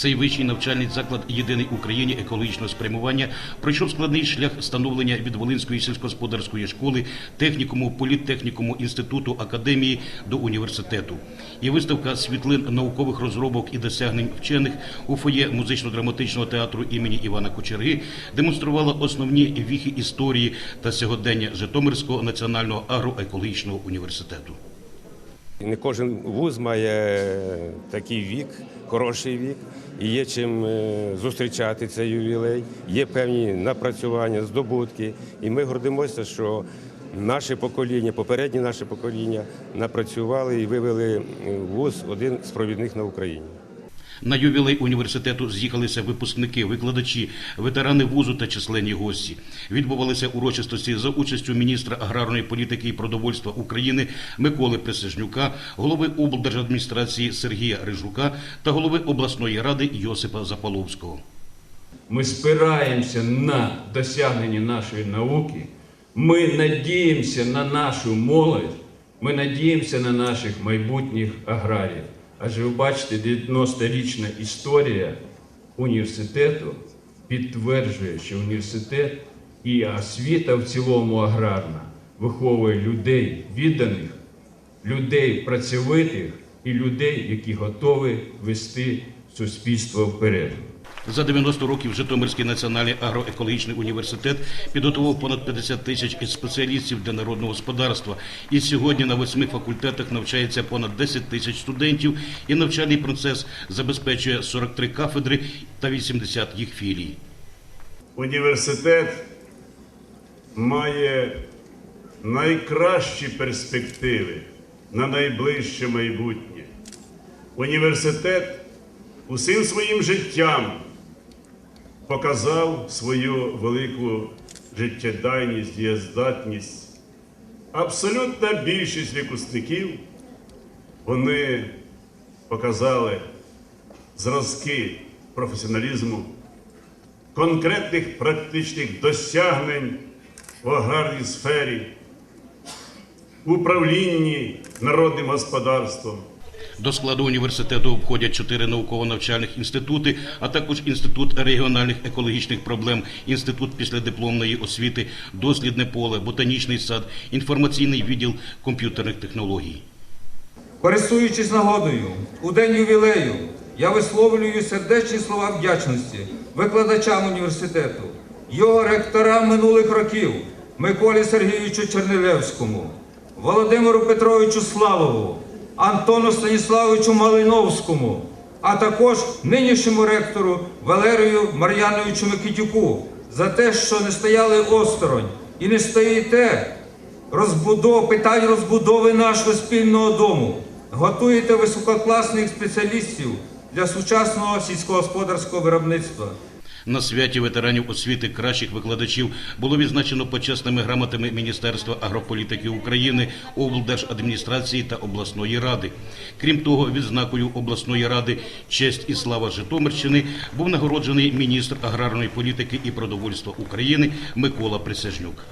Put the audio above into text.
Цей вищий навчальний заклад єдиний в Україні екологічного спрямування пройшов складний шлях становлення від Волинської сільськогосподарської школи, технікуму, політтехнікуму, інституту, академії до університету. Є виставка світлин наукових розробок і досягнень вчених у фоє музично-драматичного театру імені Івана Кочерги демонструвала основні віхи історії та сьогодення Житомирського національного агроекологічного університету. Не кожен вуз має такий вік, хороший вік, і є чим е, зустрічати цей ювілей, є певні напрацювання, здобутки. І ми гордимося, що наше покоління, попереднє наше покоління напрацювали і вивели е, вуз один з провідних на Україні. На ювілей університету з'їхалися випускники, викладачі, ветерани вузу та численні гості. Відбувалися урочистості за участю міністра аграрної політики і продовольства України Миколи Присяжнюка, голови облдержадміністрації Сергія Рижука та голови обласної ради Йосипа Запаловського. Ми спираємося на досягнення нашої науки, ми надіємося на нашу молодь, ми надіємося на наших майбутніх аграріїв. Адже ви бачите, 90-річна історія університету підтверджує, що університет і освіта в цілому аграрна виховує людей відданих, людей працьовитих і людей, які готові вести суспільство вперед. За 90 років Житомирський національний агроекологічний університет підготував понад 50 тисяч спеціалістів для народного господарства. І сьогодні на восьми факультетах навчається понад 10 тисяч студентів, і навчальний процес забезпечує 43 кафедри та 80 їх філій. Університет має найкращі перспективи на найближче майбутнє. Університет усім своїм життям показав свою велику життєдайність, дієздатність. Абсолютна більшість випускників вони показали зразки професіоналізму конкретних практичних досягнень в аграрній сфері, управлінні народним господарством. До складу університету входять чотири науково-навчальних інститути, а також інститут регіональних екологічних проблем, інститут післядипломної освіти, дослідне поле, ботанічний сад, інформаційний відділ комп'ютерних технологій. Користуючись нагодою, у день ювілею я висловлюю сердечні слова вдячності викладачам університету, його ректорам минулих років Миколі Сергійовичу Чернилевському, Володимиру Петровичу Славову, Антону Станіславовичу Малиновському, а також нинішньому ректору Валерію Мар'яновичу Микитюку за те, що не стояли осторонь і не стоїте розбудов, питань розбудови нашого спільного дому. Готуєте висококласних спеціалістів для сучасного сільськогосподарського виробництва. На святі ветеранів освіти кращих викладачів було відзначено почесними грамотами Міністерства агрополітики України, облдержадміністрації та обласної ради. Крім того, відзнакою обласної ради честь і слава Житомирщини був нагороджений міністр аграрної політики і продовольства України Микола Присяжнюк.